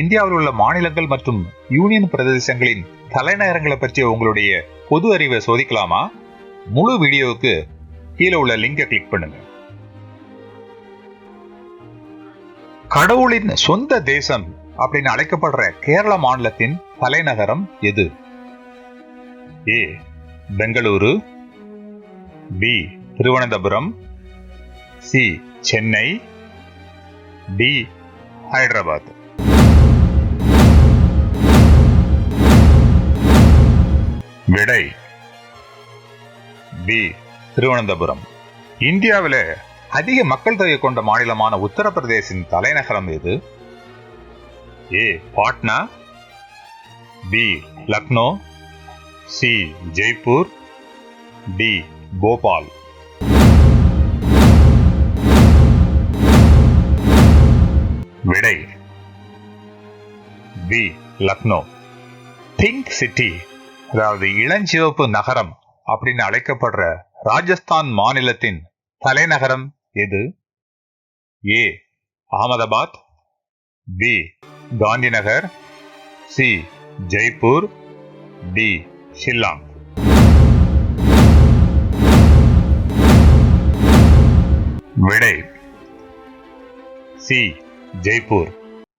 இந்தியாவில் உள்ள மாநிலங்கள் மற்றும் யூனியன் பிரதேசங்களின் தலைநகரங்களை பற்றிய உங்களுடைய பொது அறிவை சோதிக்கலாமா? முழு வீடியோவுக்கு கீழே உள்ள லிங்கை கிளிக் பண்ணுங்க. கடவுளின் சொந்த தேசம் அப்படின்னு அழைக்கப்படுற கேரள மாநிலத்தின் தலைநகரம் எது? A Bengaluru B Thiruvananthapuram C Chennai D Hyderabad. விடை. பி. திருவனந்தபுரம். இந்தியாவில் அதிக மக்கள் தொகை கொண்ட மாநிலமான உத்தரப்பிரதேசின் தலைநகரம் எது? A. Patna. B. Lucknow. C. Jaipur. D. Bhopal. விடை. பி. லக்னோ. பிங்க் சிட்டி அதாவது இளஞ்சிவப்பு நகரம் அப்படின்னு அழைக்கப்படுற ராஜஸ்தான் மாநிலத்தின் தலைநகரம் எது? A Ahmedabad B Gandhinagar C Jaipur D Shillong. விடை சி ஜெய்ப்பூர்.